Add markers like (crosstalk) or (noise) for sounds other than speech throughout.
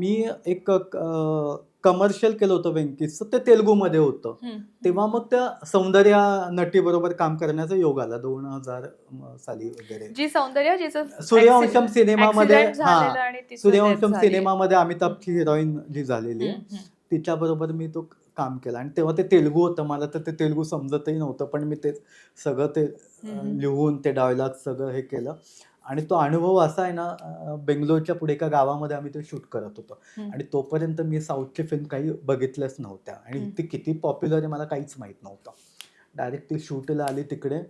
मी एक कमर्शियल केलं होतं व्यंकीचं ते तेलुगूमध्ये होतं. तेव्हा मग त्या सौंदर्या नटी बरोबर काम करण्याचा योग आला दोन हजार साली वगैरे जी सौंदर्य सूर्यवंशम सिनेमामध्ये हा सूर्यवंशम. सिनेमामध्ये अमिताभची हिरोईन जी झालेली आहे हम्म, हम्म. तिच्या बरोबर मी तो काम केला आणि तेव्हा ते तेलुगू होतं मला तर ते तेलुगू समजतही नव्हतं पण मी ते सगळं ते. लिहून ते डायलॉग सगळं हे केलं आणि तो अनुभव असा आहे ना बेंगलोरच्या पुढे एका गावामध्ये आम्ही ते शूट करत होतो. आणि तोपर्यंत मी साऊथची फिल्म काही बघितल्याच नव्हत्या. आणि. ती किती पॉप्युलर आहे मला काहीच माहीत नव्हतं. डायरेक्ट ती शूटला आली तिकडे.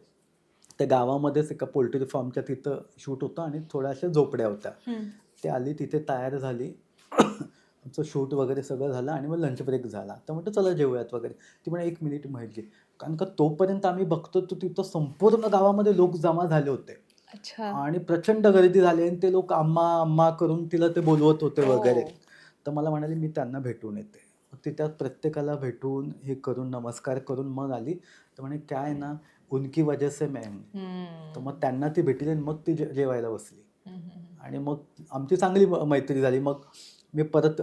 त्या गावामध्येच एका पोल्ट्री फार्मच्या तिथं शूट होतं आणि थोड्याशा झोपड्या होत्या. ती आली तिथे तयार झाली. आमचं शूट वगैरे सगळं झालं आणि मग लंच ब्रेक झाला. तर म्हटलं चला जेवूयात वगैरे. ती म्हणे एक मिनिट म्हटली. कारण का तोपर्यंत आम्ही बघतो तर तिथं संपूर्ण गावामध्ये लोक जमा झाले होते. अच्छा. आणि प्रचंड गर्दी झाली आणि ते लोक आम्हा आम्हा करून तिला ते बोलवत होते वगैरे. हो. तर मला म्हणाले मी त्यांना भेटून येते. मग ती त्या प्रत्येकाला भेटून हे करून नमस्कार करून मग आली. तर म्हणे काय ना उनकी वजह से मॅम हम्म. तर मग त्यांना ती भेटली आणि मग ती जे- जेवायला बसली. हम्म, हम्म. आणि मग आमची चांगली म- मैत्री झाली. मग मी परत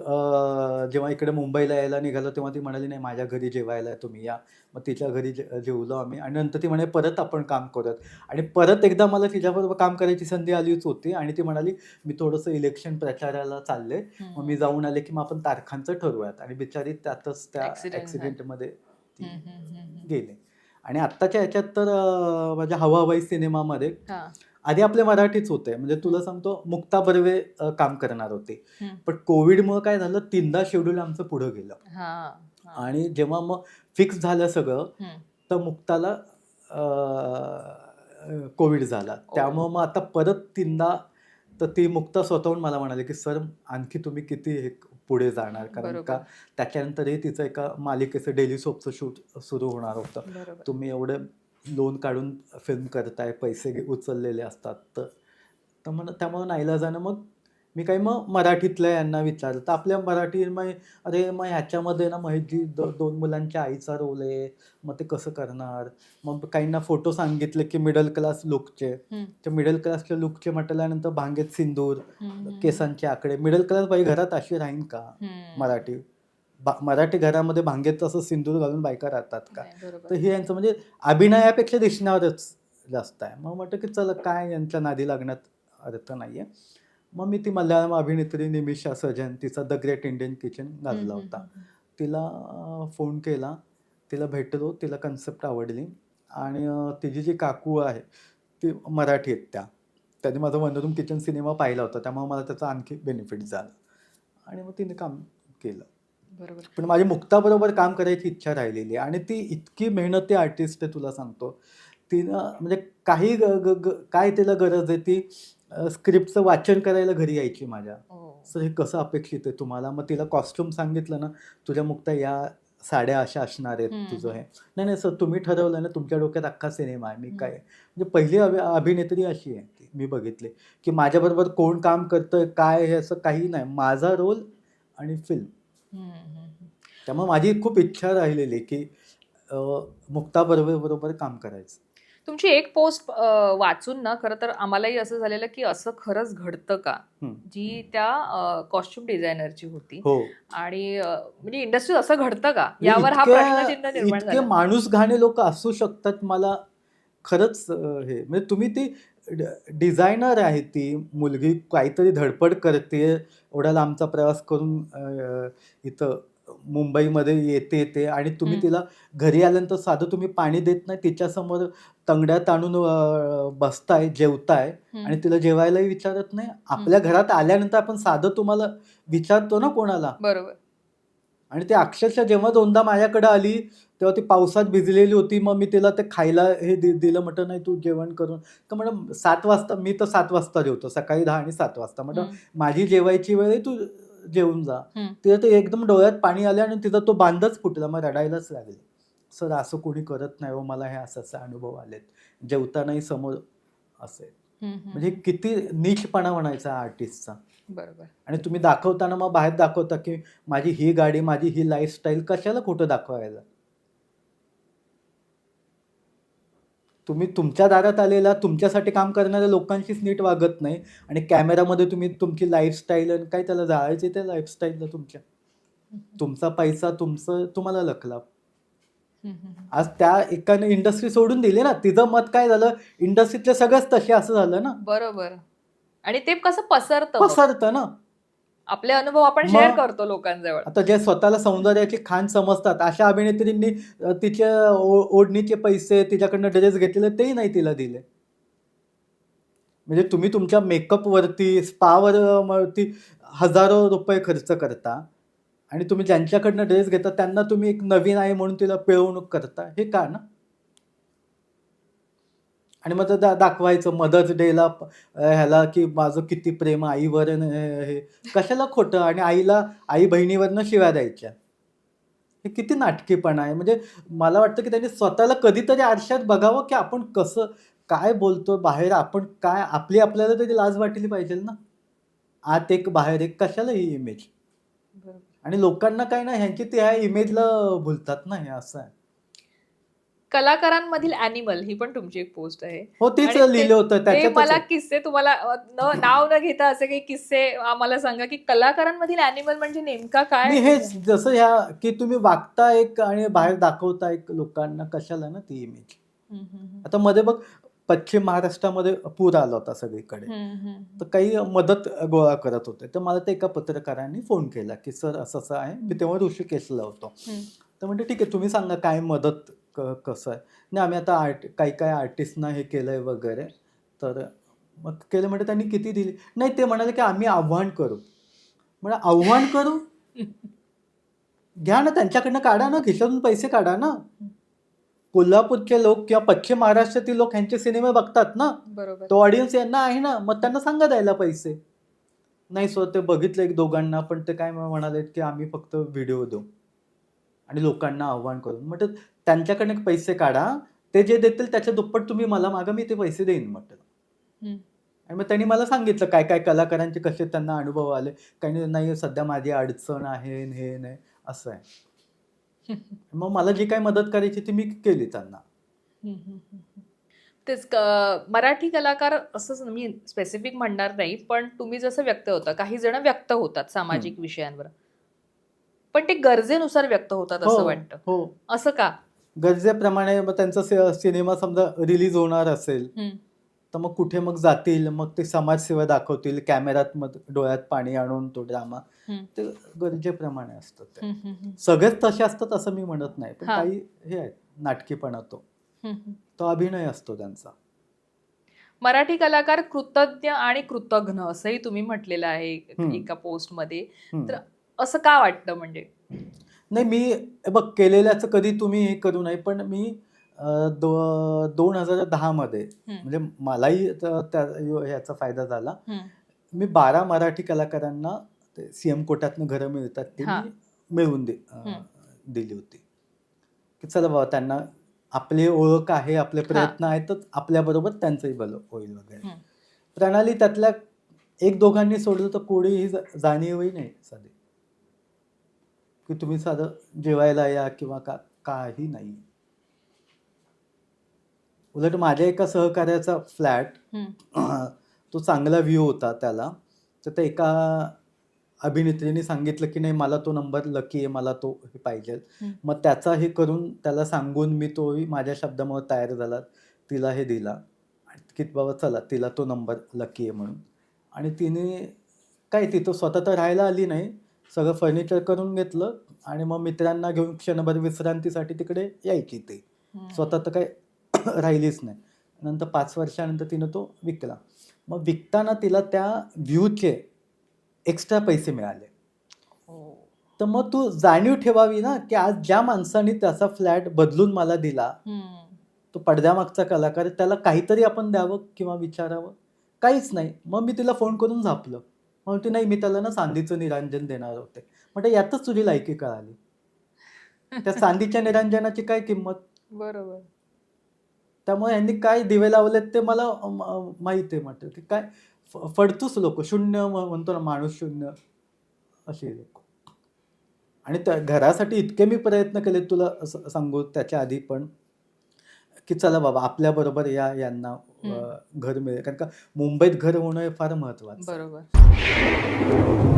जेव्हा इकडे मुंबईला यायला निघालो तेव्हा ती म्हणाली नाही माझ्या घरी जेवायला आहे तुम्ही या मग तिच्या घरी जे जेवलो आम्ही आणि नंतर ती म्हणे परत आपण काम करूयात आणि परत एकदा मला तिच्याबरोबर काम करायची संधी आलीच होती आणि ती म्हणाली मी थोडंसं इलेक्शन प्रचाराला चालले मग मी जाऊन आले की मग आपण तारखांचं ठरवूयात आणि बिचारी त्यातच त्या. ॲक्सिडेंटमध्ये हम्म. गेले आणि आत्ताच्या ह्याच्यात तर माझ्या हवा हवाई सिनेमामध्ये. आधी आपले मराठीच होते म्हणजे तुला सांगतो मुक्ता बर्वे अ, काम करणार होते हम्म. पण कोविडमुळे काय झालं तीनदा शेड्यूल आमचं पुढं गेलं हा, हा. आणि जेव्हा मग फिक्स झालं सगळं हम्म. तर मुक्ताला कोविड झाला त्यामुळं मग आता परत तीनदा तर ती मुक्ता स्वतःहून मला म्हणाली की सर आणखी तुम्ही किती हे पुढे जाणार कारण बरोबर. का त्याच्यानंतरही तिचं एका मालिकेचं डेली सोपचं शूट सुरू होणार होतं बरोबर तुम्ही एवढे लोन काढून फिल्म करताय पैसे उचललेले असतात. तर तर मग त्यामुळं नाईलाजानं मग मी काही मग मराठीतल्या यांना विचारलं. तर आपल्या मराठी मग अरे मग ह्याच्यामध्ये ना महेशजी दो दोन मुलांच्या आईचा रोल आहे. मग ते कसं करणार? मग काहींना फोटो सांगितले की मिडल क्लास लुकचे. तर मिडल क्लासच्या लुकचे म्हटल्यानंतर भांगेत सिंदूर. केसांचे आकडे. मिडल क्लास बाई घरात अशी राहीन का. मराठी? बा- मराठी घरामध्ये भांगेत असं सिंदूर घालून बायका राहतात का. तर हे यांचं म्हणजे अभिनयापेक्षा दिसण्यावरच जास्त आहे. मग म्हटलं की चला काय यांच्या नादी लागण्यात अर्थ नाही आहे मग मी ती मल्याळम अभिनेत्री निमिषा सजन तिचा द ग्रेट इंडियन किचन गाजला होता. तिला फोन केला. तिला भेटलो. तिला कन्सेप्ट आवडली. आणि तिची जी काकू आहे ती मराठी आहेत त्या. त्यांनी माझा वनरूम किचन सिनेमा पाहिला होता. त्यामुळे मला त्याचा आणखी बेनिफिट झालं. आणि मग तिने काम केलं. बरोबर पण माझी मुक्ताबरोबर काम करायची इच्छा राहिलेली आहे आणि ती इतकी मेहनती आर्टिस्ट आहे तुला सांगतो तिनं म्हणजे काही ग- ग- ग- काय तिला गरज आहे ती स्क्रिप्टचं वाचन करायला घरी यायची माझ्या हो. सर हे कसं अपेक्षित आहे तुम्हाला मग तिला कॉस्ट्युम सांगितलं ना तुझ्या मुक्ता या साड्या अशा असणार आहेत. तुझं हे नाही नाही सर तुम्ही ठरवलं ना तुमच्या डोक्यात अख्खा सिनेमा आहे मी. काय म्हणजे पहिली अभि अभिनेत्री अशी आहे ती मी बघितली की माझ्याबरोबर कोण काम करतंय काय हे असं काही नाही माझा रोल आणि फिल्म. त्यामुळे माझी खूप इच्छा राहिलेली की मुक्ता बर्वे बरोबर काम करायचं. तुमची एक पोस्ट वाचून ना खरं तर आम्हालाही असं झालेलं की असं खरंच घडतं का. जी त्या कॉस्ट्युम डिझायनरची होती. हो. आणि म्हणजे इंडस्ट्रीत असं घडतं का? यावर हा प्रश्नचिन्ह निर्माण माणूस घाणे लोक असू शकतात मला खरंच हे. म्हणजे तुम्ही ती डिझायनर आहे ती. मुलगी काहीतरी धडपड करते. एवढा लांबचा प्रवास करून इथं मुंबईमध्ये येते ते आणि तुम्ही. तिला घरी आल्यानंतर साधं तुम्ही पाणी देत नाही. तिच्यासमोर तंगड्यात आणून अं, बसताय जेवताय. आणि तिला जेवायलाही विचारत नाही. आपल्या घरात आल्यानंतर आपण साधं तुम्हाला विचारतो ना कोणाला. बरोबर. आणि ते अक्षरशः जेव्हा दोनदा माझ्याकडे आली तेव्हा ती पावसात भिजलेली होती मग मी तिला ते खायला हे दि दिलं म्हटलं नाही तू जेवण करून तर म्हणून सात वाजता मी तर सात वाजता जेवतो सकाळी दहा आणि सात वाजता. म्हटलं. माझी जेवायची वेळ आहे तू जेवून जा. तिला ते एकदम डोळ्यात पाणी आलं आणि तिचा तो बांधच फुटला मग रडायलाच लागले. सर असं कोणी करत नाही हो मला हे असं असे अनुभव आलेत. जेवतानाही समोर असे. म्हणजे किती नीचपणा म्हणायचा आर्टिस्टचा. बरोबर. आणि तुम्ही दाखवताना मग बाहेर दाखवता की माझी ही गाडी माझी ही लाईफस्टाईल कशाला खोटं दाखवायला? तुम्ही तुमच्या दारात आलेला तुमच्यासाठी काम करणाऱ्या लोकांशीच नीट वागत नाही आणि कॅमेरामध्ये तुम्ही तुमची लाईफस्टाईल आणि काय त्याला जाळायचे त्या लाईफस्टाईलला तुमच्या. तुमचा पैसा तुमचं तुम्हाला हम्म. आज त्या एकाने इंडस्ट्री सोडून दिली ना तिचं मत काय झालं? इंडस्ट्रीतले सगळंच तसे असं झालं ना. बरोबर. आणि ते कसं पसरतं. पसरतं ना. आपले अनुभव आपण शेअर करतो लोकांजवळ. आता जे स्वतःला सौंदर्याची खान समजतात अशा अभिनेत्रींनी तिच्या ओढणीचे पैसे तिच्याकडनं ड्रेस घेतलेले तेही नाही तिला दिले. म्हणजे तुम्ही तुमच्या मेकअपवरती स्पावर वरती हजारो रुपये खर्च करता आणि तुम्ही ज्यांच्याकडनं ड्रेस घेता त्यांना तुम्ही एक नवीन आहे म्हणून तिला पिळवणूक करता हे का ना? आणि मग दा दाखवायचं मदर्स डेला ह्याला की माझं किती प्रेम आईवर हे. कशाला खोटं? आणि आईला आई बहिणीवरनं शिव्या द्यायच्या. हे किती नाटकीपणा आहे. म्हणजे मला वाटतं की त्यांनी स्वतःला कधीतरी आरशात बघावं की आपण कसं काय बोलतो बाहेर आपण काय आपली आपल्याला तरी लाज वाटली पाहिजे ना? आत एक बाहेर एक कशाला ही इमेज. आणि लोकांना काय ना ह्यांची ते ह्या इमेजला भुलतात ना हे असं आहे. कलाकारांमधील अॅनिमल ही पण तुमची एक पोस्ट आहे. हो तेच आणि ते- लिहिलं होतं ते मला. किस्से तुम्हाला अ, न- नाव न घेता असे काही किस्से आम्हाला सांगा की कलाकारांमधील अॅनिमल म्हणजे नेमका काय? हेच जसं ह्या की तुम्ही वागता एक आणि बाहेर दाखवता एक लोकांना कशाला ना ती इमेज हम्म, हम्म, आता मध्ये बघ पश्चिम महाराष्ट्रामध्ये पूर आला होता सगळीकडे. हम्म, हम्म. तर काही मदत गोळा करत होते. तर मला ते एका पत्रकारांनी फोन केला की सर असं असं आहे. मी तेव्हा ऋषिकेशला होतो. हम्म. तर म्हणजे ठीक आहे तुम्ही सांगा काय मदत क कसं आहे? नाही आम्ही आता आर्ट काही काही आर्टिस्टना हे केलं आहे वगैरे. तर मग केलं म्हणजे त्यांनी किती दिली? नाही ते म्हणाले की आम्ही आव्हान करू. म्हणजे आव्हान करू? घ्या ना त्यांच्याकडनं काढा ना खिशातून पैसे काढा ना. कोल्हापूरचे लोक किंवा पश्चिम महाराष्ट्रातील लोक ह्यांचे सिनेमे बघतात ना. बरोबर. तो ऑडियन्स यांना आहे ना मग त्यांना सांगा द्यायला पैसे. नाही सो ते बघितलं एक दोघांना पण ते काय म्हणाले की आम्ही फक्त व्हिडिओ देऊ. आणि लोकांना आव्हान करून. म्हटलं त्यांच्याकडनं पैसे काढा. ते जे देतील त्याच्या दुप्पट तुम्ही मला मागा मी ते पैसे देईन म्हटलं. आणि मग त्यांनी मला सांगितलं काय काय कलाकारांचे कसे त्यांना अनुभव आले. काही नाही सध्या माझी अडचण आहे न हे नाही असं आहे. (laughs) मग मला जी काय मदत करायची ती मी केली त्यांना. तेच मराठी कलाकार असंच मी स्पेसिफिक म्हणणार नाही पण तुम्ही जसं व्यक्त होता काही जण व्यक्त होतात सामाजिक विषयांवर. पण ते गरजेनुसार व्यक्त होतात असं हो वाटतं हो असं का गरजेप्रमाणे मग त्यांचा सिनेमा समजा रिलीज होणार असेल. तर मग कुठे मग जातील मग ते समाजसेवा दाखवतील कॅमेऱ्यात मग डोळ्यात पाणी आणून तो ड्रामा. ते गरजेप्रमाणे असतं ते हम्म, हम्म, हम्म. सगळेच तसे असतात असं मी म्हणत नाही पण. काही हे आहेत नाटकीपणा तो. तो अभिनय असतो त्यांचा मराठी कलाकार कृतज्ञ आणि कृतघ्न असंही तुम्ही म्हटलेलं आहे. एका पोस्टमध्ये. तर असं का वाटतं म्हणजे नाही मी बघ केलेल्याचं कधी तुम्ही हे करू नये पण मी दो दोन हजार दहामध्ये. म्हणजे मलाही ह्याचा फायदा झाला. मी बारा मराठी कलाकारांना ते सी एम कोट्यातनं घरं मिळतात ते. मी मिळवून दे. दिली होती की चला बाबा त्यांना आपली ओळख आहे आपले प्रयत्न आहेतच आपल्याबरोबर त्यांचंही भलं होईल वगैरे. प्रणाली त्यातल्या एक दोघांनी सोडलं तर कोणीही जा- जाणीवही नाही साधी की तुम्ही साधं जेवायला या किंवा का काही नाही. उलट माझ्या एका सहकार्याचा फ्लॅट. (clears throat) तो चांगला व्ह्यू होता त्याला. तर त्या एका अभिनेत्रीने सांगितलं की नाही मला तो नंबर लकी आहे मला तो हे पाहिजे. मग त्याचा हे करून त्याला सांगून मी तोही माझ्या शब्दामुळे तयार झाला. तिला हे दिला. की बाबा चला तिला तो नंबर लकी आहे म्हणून. आणि तिने काय तिथं स्वतः तर राहायला आली नाही सगळं फर्निचर करून घेतलं आणि मग मित्रांना घेऊन क्षणभर विश्रांतीसाठी तिकडे यायची ती. स्वतः तर काही (coughs) राहिलीच नाही. नंतर पाच वर्षानंतर तिनं तो विकला. मग विकताना तिला त्या व्ह्यूचे एक्स्ट्रा पैसे मिळाले. हो. तर मग तू जाणीव ठेवावी ना की आज ज्या माणसाने त्याचा फ्लॅट बदलून मला दिला. तो पडद्यामागचा कलाकार त्याला काहीतरी आपण द्यावं किंवा विचारावं? काहीच नाही. मग मी तिला फोन करून झापलं. म्हणते नाही मी त्याला ना चांदीचं निरांजन देणार होते. म्हणजे यातच तुझी लायकी कळाली. त्या (laughs) चांदीच्या निरांजनाची काय किंमत? बरोबर. त्यामुळे यांनी काय दिवे लावलेत ते मला माहीत आहे म्हटलं. की काय फडतूस लोक शून्य म्हणतो ना माणूस शून्य असे लोक. आणि त्या घरासाठी इतके मी प्रयत्न केले तुला सांगू त्याच्या आधी पण. की चला बाबा आपल्या बरोबर या यांना अ. घर मिळेल कारण का मुंबईत घर होणं हे फार महत्वाचं आहे. बरोबर